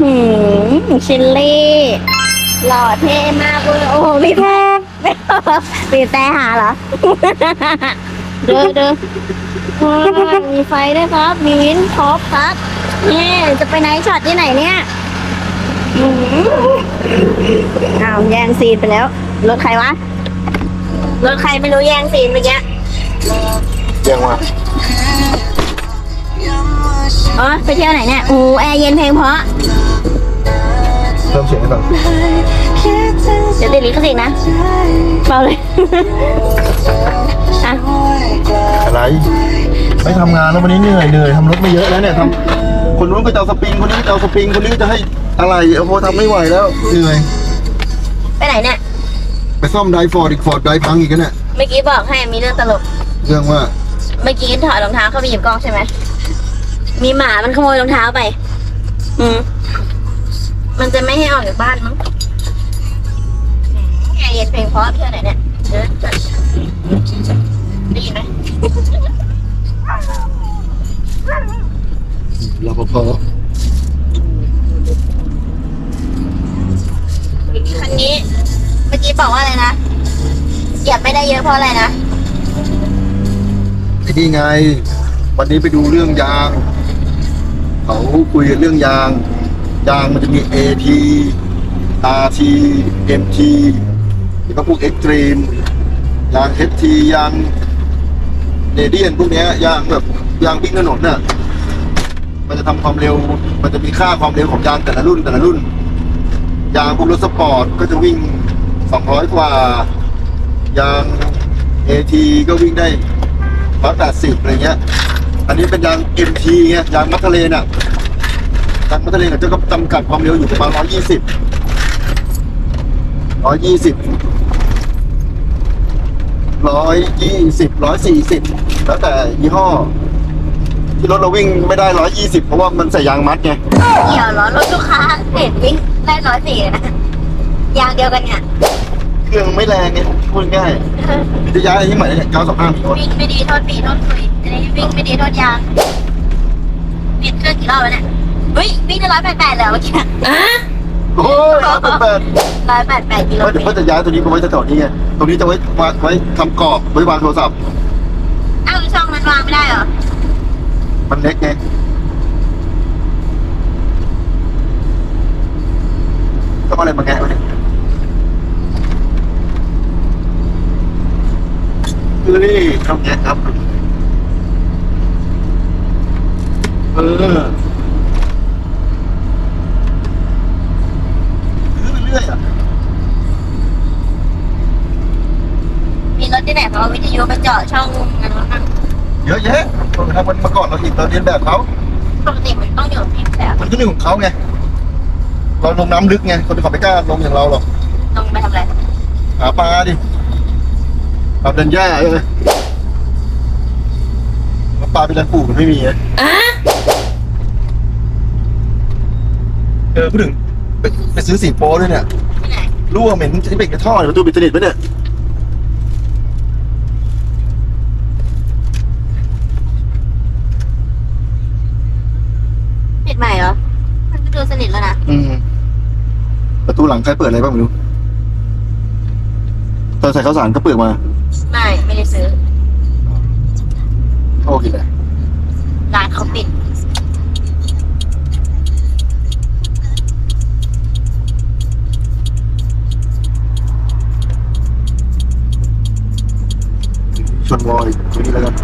หืมชิลลี่ หล่อเท่มากเลยโอ้โหมีแพ้มีแต่หาเหรอ เด้อเด้อว้าวมีไฟด้วยครับ มีวินท็อปครับนี่จะไปไหนช็อตที่ไหนเนี่ยหืมอ้าวแย่งซีนไปแล้ว รถใครวะ รถใครไม่รู้แย่งซีนเมื่อกี้ ยังวะ อ๋อ ไปเที่ยวไหนเนี่ย อู้แอร์เย็นเพลงเพราะเพิ่มเสียงให้ฟังเดี๋ยวติดลิขสิทธิ์นะเปล่าเลย อะ อะไร ไม่ทำงานแล้ววันนี้เหนื่อยเหนื่อยทำรถไม่เยอะแล้วเนี่ยทำคนนู้นก็จะเอาสปริงคนนี้ก็จะเอาสปริงคนนี้ก็จะให้อะไรโอ้โหทำไม่ไหวแล้วเหนื่อยไปไหนเนี่ย ไปซ่อมไดฟอร์ดอีกฟอร์ดไดพังอีกแล้วเนี่ยเมื่อกี้บอกให้มีเรื่องตลก เรื่องว่า เมื่อกี้ถอดรองเท้าเข้าไปหยิบกล้องใช่ไหม มีหมามันขโมยรองเท้าไป อืมมันจะไม่ให้ออกจากบ้านมั้งแอร์เย็นเพลงเพราะเที่ยวไหนเนี่ยเดี๋ยวได้ยินไหมรปภคันนี้ เมื่อกี้บอกว่าอะไรนะเหยียบไม่ได้เยอะเพราะอะไรนะ ไอ้นี่ไง วันนี้ไปดูเรื่องยาง เขาคุยเรื่องยาง ยางมันจะมี AT RT MT แล้วก็พวก Extreme ยาง HT ยางเรเดียนพวกเนี้ยยางแบบยางวิ่งถนนน่ะมันจะทำความเร็ว มันจะมีค่าความเร็วของยางแต่ละรุ่นแต่ละรุ่น ยางพวกรถสปอร์ตก็จะวิ่ง 200 กว่า ยาง AT ก็วิ่งได้180อะไรเงี้ย อันนี้เป็นยาง MT ไงยางมัทเทเลน่ะยางมัทเทเลนก็จะก็จำกัดความเร็วอยู่ประมาณ120 120 120 140 แล้วแต่ยี่ห้อ ที่รถเราวิ่งไม่ได้ 120 เพราะว่ามันใส่ยางมัดไง เกี่ยวเหรอรถลูกค้าเห็นวิ่งได้ร้อยสี่นะยางเดียวกันเนี่ย เครื่องไม่แรงไงพูดง่ายจะย้ายอันนี้ใหม่เนี่ย925มีคนวิ่งไม่ดีโทษปีโทษคุยอันนี้วิ่งไม่ดีโทษยางเปลี่ยนเครื่องกี่รอบแล้วเนี่ยเฮ้ยวิ่งได้ร้อยแปดแปดแล้วเมื่อกี้อะโอ้ยร้อยแปดแปดร้อยแปดแปดกิโลว่าเมจะตว่ารจะย้ายตัวนี้ไปไว้แถวๆนี้ไงตรงนี้จะไว้วางไว้ทำกรอบไว้วางโทรศัพท์อ้าวช่องมันวางไม่ได้เหรอมันเล็กไงต้องเอาอะไรมาแงะไว้เนี่ย คือนี่ต้องแงะครับ เออซื้อไปเรื่อยอะมีรถที่ไหนเขาเอาวิทยุไปเจาะช่องนั้นวะมั่งเยอะแยะคนทำมันมาก่อนเราอีกเราเรียนแบบเขาปกติมันต้องอยู่ที่แบบมันก็เรื่องของเขาไง เราลงน้ำลึกไง คนเขาไม่กล้าลงอย่างเราหรอก ลงไปทำอะไรหาปลาดิ ปลาเดินหญ้าใช่ไหมแล้วปลาเป็นรันปลูกมันไม่มีไงอะเออพูดถึงไปไปซื้อสีโป้ด้วยเนี่ยที่ไหนรั่วเหม็นที่เป็นกระท่อเนี่ยประตูปิดสนิทไหมเนี่ยปิดใหม่เหรอ มันก็ดูสนิทแล้วนะ อืมประตูหลังใครเปิดอะไรบ้างไม่รู้ตอนใส่ข้าวสารก็เปิดมา ไม่ไม่ได้ซื้อ โอ้กินเลยร้านเขาปิดชนวอยตรงนี้แล้วกัน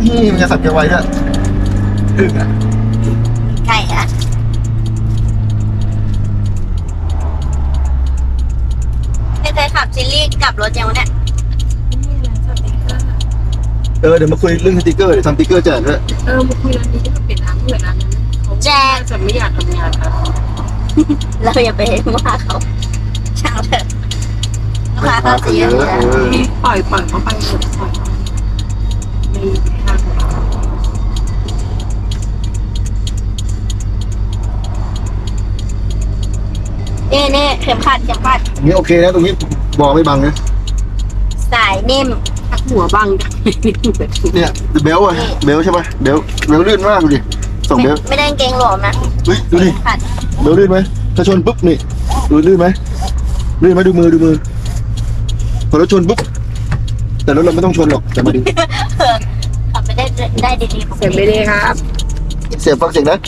นี่มันจะสั่นแกไว้ด้วยอึ้งอะใช่อะ เคยขับซิลลี่กลับรถยังวะเนี่ยเออเดี๋ยวมาคุยเรื่องสติกเกอร์เดี๋ยวทำสติกเกอร์แจกด้วยเออมาคุยร้านนี้ที่มันเป็นร้านเหมือนร้านนั้นเขาแจกจะไม่อยากทำงานกันเราอย่าไปว่าเขาช่างเถอะลูกค้าเขาก็เสีเยยอะอยู่แล้วเออปล่อยปล่อยเขาไปหมดปล่อยไม่ทา นี่นี่เข็มขัดเข็มขัดนี่โอเคนะตรงนี้บอไม่บังนะสายนิ่มหักหัวบังเนี่ยเบลอะเบลใช่ไหมเบลเบลลื่นมากดูดิส่งเบลไม่ได้กางเกงหลวมนะเฮ้ยดูดิขัดเบลลื่นไหมถ้าชนปุ๊บนี่ดูลื่นไหมลื่นไหมดูมือดูมือพอรถชนปุ๊บแต่รถเราไม่ต้องชนหรอกแต่มาดูขับไปได้ได้ดีๆปกเสียงติไม่ดีครับ เสียบฟังเสียงนะ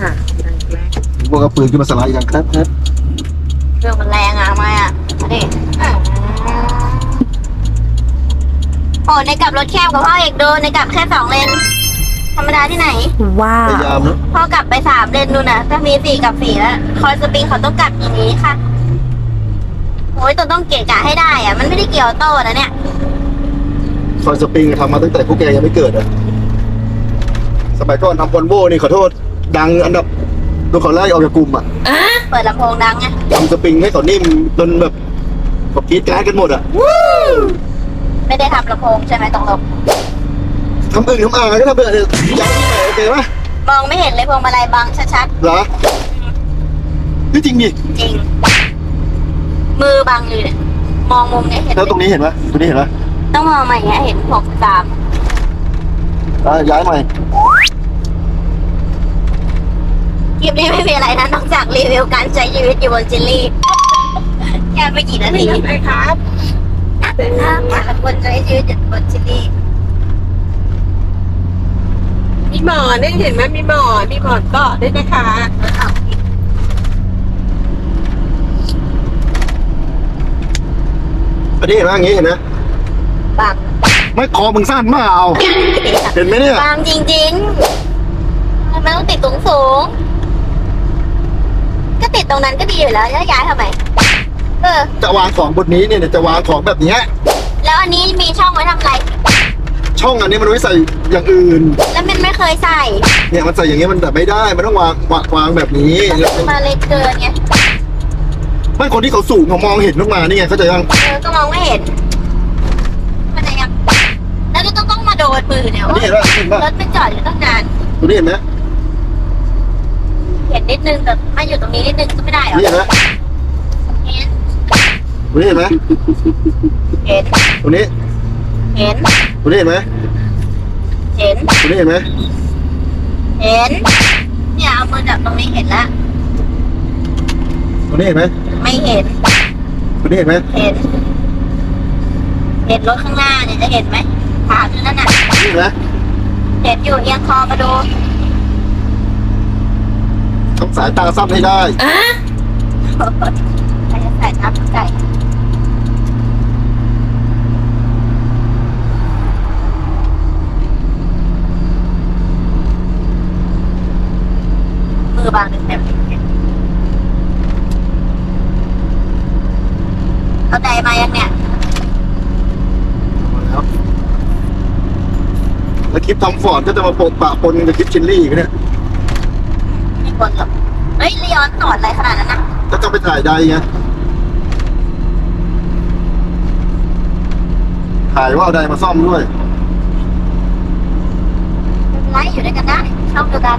น่ะดังแรกพวกเอาปืนขึ้นมาสไลด์กันครับครับ เครื่องมันแรงอะ มาอะนี่โอ้ในกลับรถแคบกับพ่อเอกดูในกลับแค่สองเลน ธรรมดาที่ไหน ว้าพยายามนะพ่อกลับไปสามเลนดูนะถ้ามีสี่กับสี่แล้ว คอยสปริงเขาต้องกลับอย่างนี้ค่ะ โอ้ยตัวต้องเกะกะให้ได้อะมันไม่ได้เกี่ยวโต้นะเนี่ย คอยสปริงทำมาตั้งแต่พวกแกยังไม่เกิดอะสมัยก่อนทำวอลโว่นี่ขอโทษ ดังอันดับโดนเขาไล่ออกจากกลุ่มอะเปิดลำโพงดังไงทำสปริงให้เขานิ่มจนแบบ เขากรีดกราดกันหมดอะไม่ได้ทำลำโพงใช่ไหมตรงลงทำอึ่งทำอ่างก็ทำไปเลยย้ายที่ไหนโอเคปะมองไม่เห็นเลยพวงมาลัยบังชัดเหรอนี่จริงดิๆจริง มือบังอยู่เนี่ยมองมุมเนี้ยเห็นแล้วตรงนี้เห็นปะตรงนี้เห็นปะต้องมองมาอย่างเงี้ยเห็นหกสามอะย้ายใหม่คลิปนี้ไม่มีอะไรนะนอกจากรีวิวการใช้ชีวิตอยู่บนจิลลี่ แค่ไม่กี่นาทีไอ้ครับแต่คนใช้ชีวิตอยู่บนจิลี่มีหมอนได้เห็นไหมมีหมอนมีหมอนเกาะด้วยนะคะอันนี้เห็นปะอย่างงี้เห็นไหมบางไม่คอมึงสั้นมากเอาเห็นไหมเนี่ยบางจริงๆทำไมต้องติดสูงสูงๆก็ติดตรงนั้นก็ดีอยู่แล้วย้ายทำไม เออ จะวางของบนนี้เนี่ยเดี๋ยวจะวางของแบบเนี้ยแล้วอันนี้มีช่องไว้ทำอะไร ช่องอันนี้มันไว้ใส่อย่างอื่น แล้วมันไม่เคยใส่ เนี่ยมันใส่อย่างเงี้ยมันแบบไม่ได้ มันต้องวางวางวางแบบนี้แล้วมาเลยเกินไง ไม่คนที่เขาสูงเขามองเห็นลงมานี่ไงเขาใจยังเออ ก็มองไม่เห็น มันจะยัง แล้วก็ต้องต้องมาโดนมือเนี่ยอันว่านี้เห็นปะเห็นปะรถมันจอดอยู่ตั้งนาน ตัวนี้เห็นไหมเห็นนิดนึงแต่มาอยู่ตรงนี้นิดนึงก็ไม่ได้หรอ นี่เห็นไหมเห็น ตัวนี้เห็นไหมเห็นตัวนี้เห็นตัวนี้เห็นไหมเห็นตัวนี้เห็นไหมเห็น เนี่ยเอามือจับตรงนี้เห็นแล้วตัวนี้เห็นไหมไม่เห็นตัวนี้เห็นไหมเห็น เห็นรถข้างหน้าเนี่ยจะเห็นไหมถามอยู่นั่นน่ะนี่เห็นไหมเห็นอยู่เอียงคอมาดูต้องสายตาสั้นให้ได้ ใครจะใส่น้ำใจ มือบางหนึ่งแบบนี้เอาใจมายังเนี่ยแล้วแล้วคลิปทำฟอร์ดก็จะมาโปะปะปนกับคลิปชินลี่อีกเนี่ยไม่ควรหรอกเฮ้ยลีออนตอดอะไรขนาดนั้นนะก็จะไปถ่ายใดไงถ่ายว่าเอาใดมาซ่อมด้วย ไลฟ์อยู่ด้วยกันได้ช่องเดียวกัน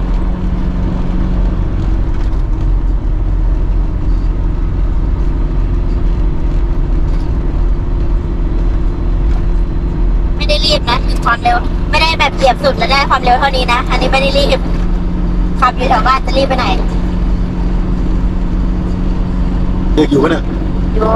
ไม่ได้รีบนะถึง ความเร็ว ไม่ได้แบบเหยียบสุดแล้วได้ความเร็วเท่านี้นะ อันนี้ไม่ได้รีบ ขับอยู่แถวบ้านจะรีบไปไหน เด็กอยู่ปะเนี่ยอยู่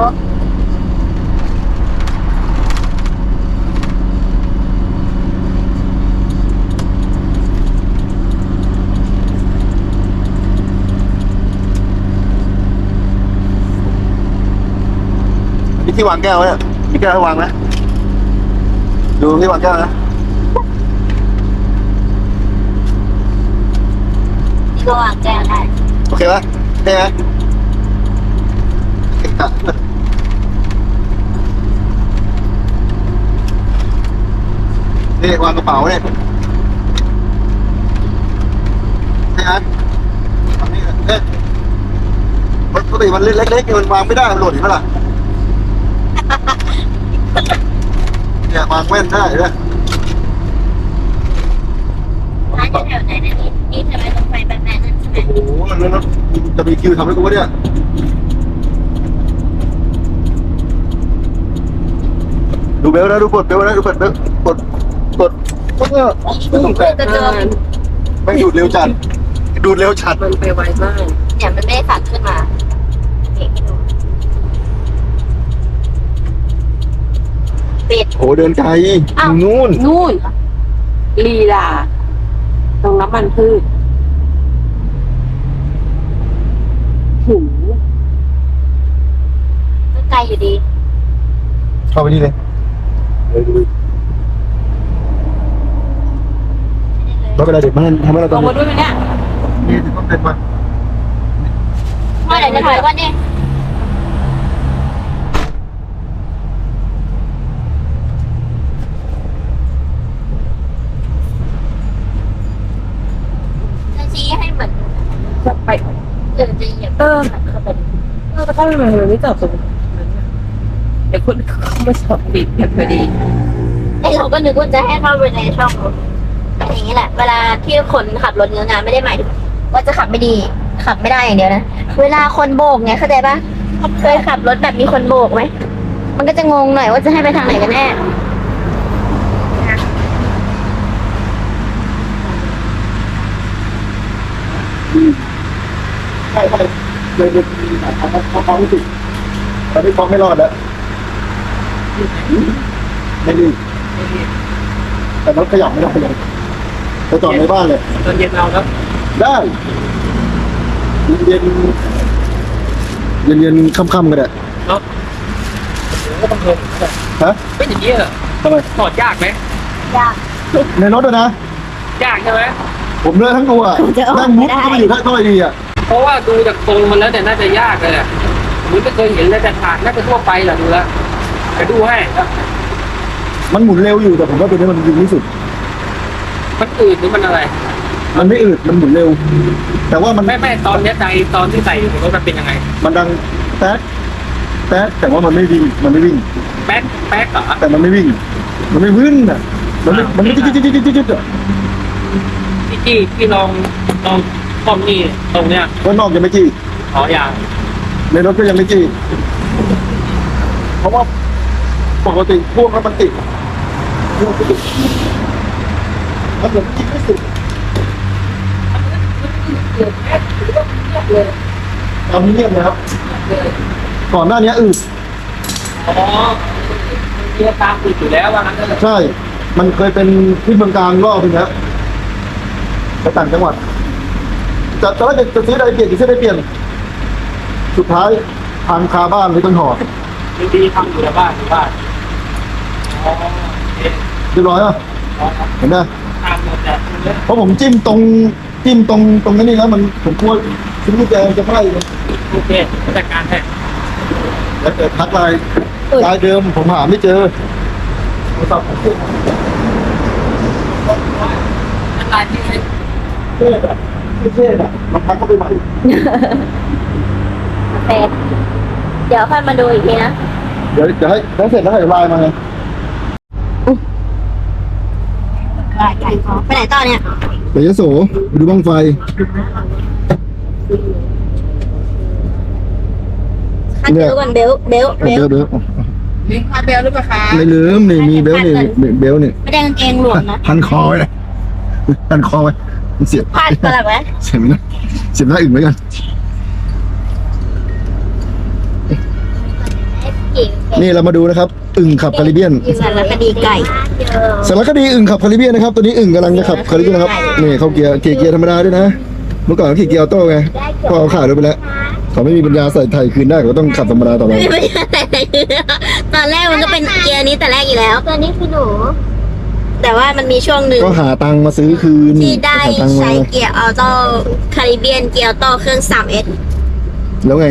อันนี้ที่วางแก้วเนี่ยมีแก้วให้วางไหม ดูที่วางแก้วนะนี่ก็วางแก้วได้โอเคปะได้ไหมนี่วางกระเป๋าเนี่ยใช่ไหมทำนี่เนี่ยปกติมันเล็กๆมันวางไม่ได้มันหล่นเห็นไหมล่ะ เนี่ยวางแว่นได้เลยร้านอยู่แถวไหนนะนี่นี่ทำไมลงไฟแบบนั้นใช่ไหมโอ้โหแล้วแล้วจะมีคิวทำให้กูวะเนี่ยดูเบลนะดูกดเบลนะดูกดเบลกดกดปุ๊บก็ต้องแตะกระเจิมไม่งดูดเร็วจัดดูดเร็วจัดมันไปไวมากเนี่ยมันไม่ได้สั่นขึ้นมาเอกให้ดูปิด โห เดินไกลออ้าวยู่นู่นนู่นลีลา ตรงน้ำมันพืชหูก็ไกลอยู่ดี เข้าไปนี่เลยเลยดูไม่เป็นไรเด็กมันทำให้เราลต้องงมาด้วยไหมเนี่ย นี่ต้องเด็นมาเมื่อไหร่จะถอยวันนี้จะชี้ให้เหมือน จะ ไปเออจะเหยียบเออเข้าไปเออแต่ก็ทำไมมันไม่จอดตรงนั้นน่ะเดี๋ยวคนเขามาสอบบิดกันพอดี ไอเราก็นึกว่าจะให้เข้าไปในช่องรถอย่างนี้แหละ เวลาที่คนขับรถเนื้องานไม่ได้หมายถึงว่าจะขับไม่ดี ขับไม่ได้อย่างเดียวนะ เวลาคนโบกเนี่ยเข้าใจปะเคยขับรถแบบมีคนโบกไหม มันก็จะงงหน่อยว่าจะให้ไปทางไหนกันแน่ ใช่ใช่เลยเลยเขาเขาเขาไม่ติดตอนนี้เขาไม่รอดแล้วไม่ดีแต่รถขยับไม่ได้เลยไปจอดในบ้านเลยตอนเย็นเราแล้วได้เย็นเย็นเย็นๆค่ำๆก็ได้เนาะก็ต้องลงฮะไม่อย่างนี้เหรอทำไมถอดยากไหมยากในรถอะนะยากใช่ไหมผมเดินทั้งตัวนั่งมุดไม่ได้ก็ไม่อยู่ข้างต้อยดีอะ เพราะว่าดูจากทรงมันแล้วเนี่ยน่าจะยากเลยแหละผมไม่เคยเห็นเลยแต่ถ่ายน่าจะทั่วไปแหละดูแล้วจะดูให้มันหมุนเร็วอยู่แต่ผมว่าตัวนี้มันดีที่สุด มันอืดหรือมันอะไร มันไม่อืดมันหมุนเร็ว แต่ว่ามันไม่ไม่ตอนเนี้ยใจตอนที่ใส่อยู่รถมันเป็นยังไง มันดังแต๊กแต๊กแต่ว่ามันไม่วิ่งมันไม่วิ่ง แป๊กแป๊กเหรอแต่มันไม่วิ่ง มันไม่วิ่งอะมันไม่มันไม่จิ๊ดจิ๊ดจิ๊ดจิ๊ดจิ๊ดอะพี่จี้พี่ลองลอง คอมนี่ตรงเนี้ยว่านอกยังไม่จี้ขออย่างในรถก็ยังไม่จี้เพราะว่าปกติพวกนั้นมันติดพวกมันติดมันเหมือนจี้ไม่สุดเกิดแป๊กหรือว่าเงียบเลยตอนนี้เงียบเลยครับเลยก่อนหน้านี้อืดอ๋อเรียตามอืดอยู่แล้วว่างั้นก็เลยใช่ มันเคยเป็นที่เมืองการรอบนึงแล้วไปต่างจังหวัด จะจะว่าจะจะซื้ออะไรเปลี่ยนจะซื้ออะไรเปลี่ยน สุดท้ายทางคาบ้านเลยต้องห่อดีดีทำอยู่ในบ้านอยู่บ้านอ๋อโอเคเรียบร้อยอะอ๋อครับเห็นไหมทำหมดแล้วเนี่ยเพราะผมจิ้มตรงจิ้มตรงตรงนี้แล้วมันผมกลัวชิ้นลูกแกจะไหม้เลยโอเคจัดการให้แล้วเกิดทักไลน์ไลน์เดิมผมหาไม่เจอโทรศัพท์ผมเจัดการที่ให้ทศอะไม่เทศอะมันทักเข้าไปใหม่เป็นเดี๋ยวค่อยมาดูอีกทีนะ เดี๋ยวเดี๋ยวให้แล้วเสร็จแล้วให้ไลน์มาไงไปไหนต่อเนี่ยไปยโสไปดูบ้างไฟ คันเบลก่อนเบลเบลเบเบลลเบลลิงคาเบลหรือเปล่าคะไม่ลืมนี่มีเบลนี่นี่เบลนี่ไม่ได้กางเกงหลวมนะพันคอไว้นะพันคอไว้มัน เสียบพลาดตลับไหมเสียบไหมนะเสียบหน้าอื่นไว้กันนี่เรามาดูนะครับอึ่งขับคาริเบียนสารคดีไก่สารคดีอึ่งขับคาริเบียนนะครับตัวนี้อึ่งกำลังจะขับคาริเบียนนะครับนี่เขาเกียร์เกียร์เกียร์ธรรมดาด้วยนะเมื่อก่อนเขาขี่เกียร์ออโต้ไงพอเขาขายรถไปแล้วเขาไม่มีปัญญาใส่ไทยคืนได้เขาก็ต้องขับธรรมดาต่อไปไม่ใช่ตอนแรกมันก็เป็นเกียร์นี้แต่แรกอยู่แล้วตัวนี้คือหนู แต่ว่ามันมีช่วงหนึ่งก็หาตังค์มาซื้อคืนที่ได้หาตังค์มาใช้เกียร์ออโต้คาริเบียนเกียร์ออโต้เครื่อง 3S แล้วไง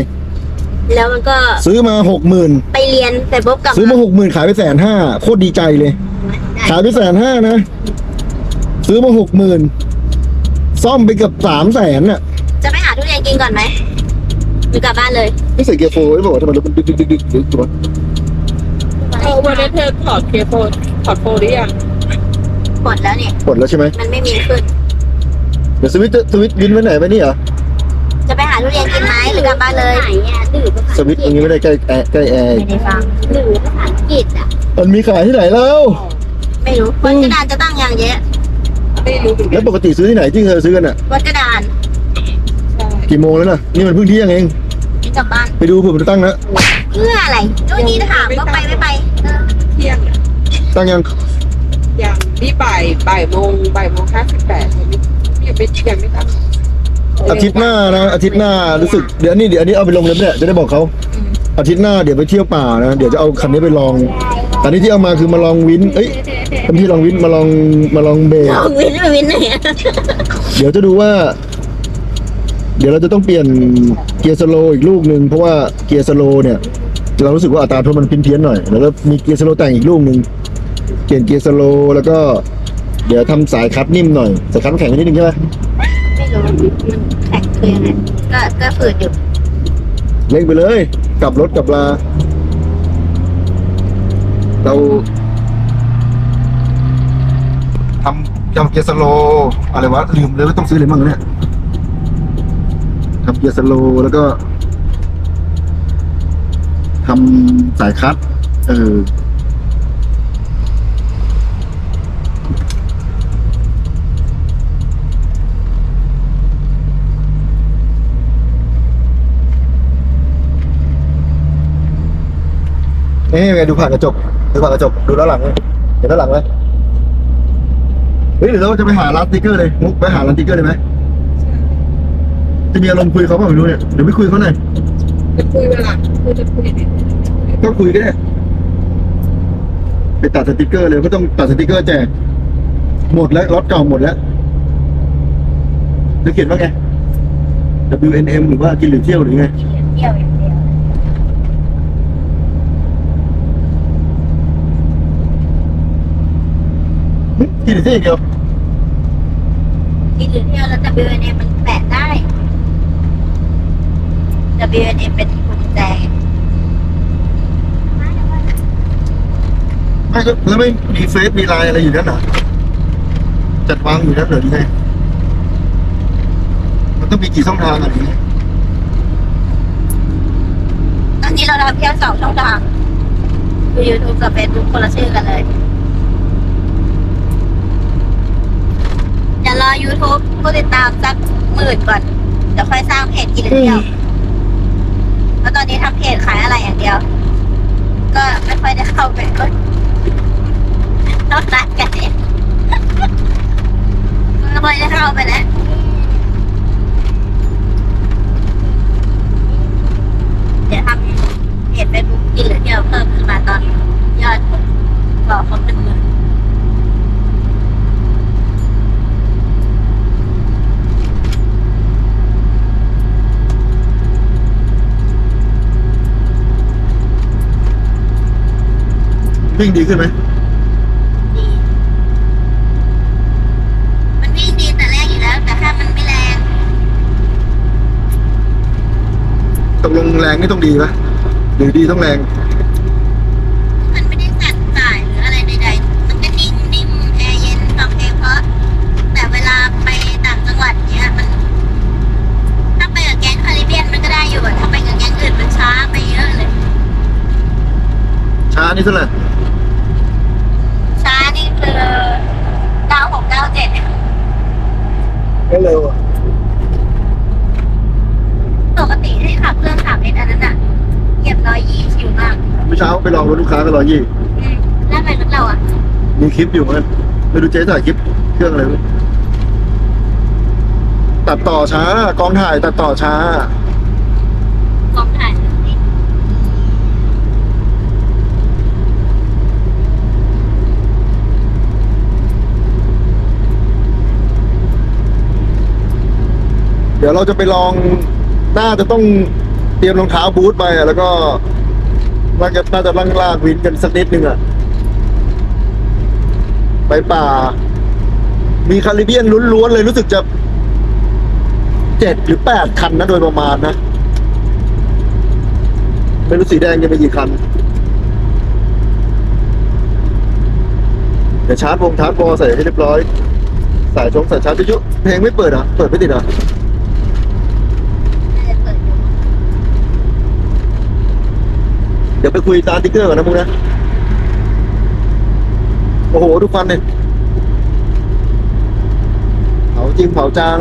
แล้วมันก็ซื้อมาหกหมื่นไปเรียนแต่ปุ๊บกลับซื้อมาหกหมื่นขายไปแสนห้าโคตรดีใจเลยขายไปแสนห้านะ ซื้อมาหกหมื่นซ่อมไปเกือบสามแสนน่ะจะไปหาทุเรียนกินก่อนไหมหรือกลับบ้านเลยไม่ใส่เกียร์โฟร์ไม่บอกว่าทำไมรถมันดึกดึกดึกดึกดึกตัวเอาวันนี้เธอถอดเคโฟถอดโฟหรือยัง กดแล้วเนี่ยปลดแล้วใช่ไหมมันไม่มีขึ้น เดี๋ยวสวิตช์สวิตช์วินไว้ไหนไว้นี่เหรอ จะไปหาทุเรียนกินไหมหรือกลับบ้านเลยไหนอะดื้อภาษาสวิตช์ตรงนี้ไม่ได้ใกล้แอร์ใกล้แอร์ไม่ได้ฟังหรือภาษาอังกฤษอะมันมีขายที่ไหนแล้ว ไม่รู้วัดกระดานจะตั้งอย่างเยอะไม่รู้เหมือนกัแล้นวปกติซื้อที่ไหนที่เคยซื้อกันอะวัดกระดานใช่กี่โมงแล้วน่ะ นี่มันเพิ่งเที่ยงเอง นี่กลับบ้าน ไปดูเผื่อมันจะตั้งนะเพื่ออะไรนู่นนี่ถามว่าไปไม่ไปเออเที่ยงอะตั้งยังยัง นี่บ่ายบ่ายโมงบ่ายโมงห้าสิบแปดยังไม่ยังไม่ยังไม่ตั้งอาทิตย์หน้านะอาทิตย์หน้ารู้สึกเดี๋ยวนี้เดี๋ยวอันนี้เอาไปลงเลยเนี่ยจะได้บอกเขาอาทิตย์หน้าเดี๋ยวไปเที่ยวป่านะเดี๋ยวจะเอาคันนี้ไปลองตอนนี้ที่เอามาคือมาลองวินเอ้ยทำที่ลองวินมาลองมาลองเบรกเอาวินไปวินไหนอะเดี๋ยวจะดูว่า เดี๋ยวเราจะต้องเปลี่ยนเกียร์สโลว์อีกลูกหนึ่งเพราะว่าเกียร์สโลว์เนี่ย เรารู้สึกว่าอัตราโทษมันเพี้ยนๆหน่อยแล้วก็มีเกียร์สโลว์แต่งอีกลูกหนึ่งเป ลี่ยนเกียร์สโลว์แล้วก็เดี๋ยวทำสายคัดนิ่มหน่อยสายคัดน้ำแข็งนิดนึงใช่ไหมไม่รู้มันแข็งคือยังไงก็ก็ฝืดอยู่เร่งไปเลย กลับรถกลับลา เราทำทำเกียร์สโลว์อะไรวะลืมเลยว่าต้องซื้ออะไรบ้างเนี่ยทำเกียร์สโลว์แล้วก็ทำสายคัดเออ นี่ไงดูผ่านกระจกดูผ่านกระจกดูด้านหลังเลยเห็นด้านหลังไหมเฮ้ยหรือเราจะไปหาร้านสติ๊กเกอร์เลยมุกไปหาร้านสติ๊กเกอร์เลยไหมจะมีอารมณ์คุยเขาเปล่าไม่รู้เนี่ยเดี๋ยวไปคุยเขาหน่อยจะคุยเวลาคุยจะคุยเนี่ยก็คุยก็ได้ไปตัดสติ๊กเกอร์เลยก็ต้องตัดสติ๊กเกอร์แจกหมดแล้วรถเก่าหมดแล้วจะเขียนว่าไง WNM หรือว่ากินหรือเที่ยวหรือไงเที่ยว อย่างเดียวหึกินหรือเที่ยวอย่างเดียวที่หรือเที่ยวแล้ว WNM มันแปะได้ WNM เป็นกุญแจไม่ก็แล้วไม่มีเฟซมีไลน์อะไรอยู่นั่นเหรอจัดวางอยู่นั่นเหรอหรือไงมันต้องมีกี่ช่องทางอะไรอย่างเงี้ยตอนนี้เราทำแค่สองช่องทางคือ YouTube กับ Facebook คนละชื่อกันเลยเดี๋ ยวรอ YouTube ผู้ติดตามสักหมื่นก่อนเดี๋ยวค่อยสร้างเพจกินหรือเที่ยวเพราะตอนนี้ทำเพจขายอะไรอย่างเดียว ก็ไม่ค่อยได้เข้าไปก็ต้องนัดกันเองไม่ค่อยได้เข้าไปแล้ว เดี๋ยวทำเพจเฟซบุ๊กกินหรือเที่ยวเพิ่มขึ้นมาตอนยอดบอกครบหนึ่งหมื่น วิ่งดีขึ้นไหมดีมันวิ่งดีแต่แรกอยู่แล้ว แต่แค่มันไม่แรงตกลงแรงนี่ต้องดีปะหรือดีต้องแรง มันไม่ได้สั่นสายหรืออะไรใดๆ มันก็นิ่งนิ่มแอร์เย็นฟังเพลงเพราะ แต่เวลาไปต่างจังหวัดเนี้ยมัน ถ้าไปกับแก๊งคาริเบียนมันก็ได้อยู่อะถ้าไปกับแก๊งอื่นมันช้าไปเยอะเลย ช้านี่เท่าไหร่ ช้านี่คือเก้าหกเก้าเจ็ดเนี่ย ก็เร็วอะปกติที่ขับเครื่องขับเอ็นอันนั้นอะเหยียบร้อยยี่ชิวมากเมื่อเช้าไปลองรถลูกค้าก็ร้อยยี่อืมแล้วทำไมรถเราอะมีคลิปอยู่เหมือนกันไม่รู้เจ๊ถ่ายคลิปเครื่องอะไรไม่รู้ตัดต่อช้ากองถ่ายตัดต่อช้า กองถ่ายนี่ เดี๋ยวเราจะไปลองน่าจะต้องเตรียมรองเท้าบูทไปอะแล้วก็น่าจะน่าจะล่างลากวินกันสักนิดนึงอะ ไปป่า มีคาริเบียนล้วนๆเลยรู้สึกจะเจ็ดหรือแปดคันนะโดยประมาณนะไม่รู้สีแดงจะไปกี่คันเดี๋ยวชาร์จวงชาร์จบอใส่ให้เรียบร้อย สายชงสายชาร์จวิทยุเพลงไม่เปิดอะ เปิดไม่ติดอะ เดี๋ยวไปคุยตาติ๊กเกอร์ก่อนนะมึงนะ โอ้โห ทุกฟันเลยเผาจริงเผาจัง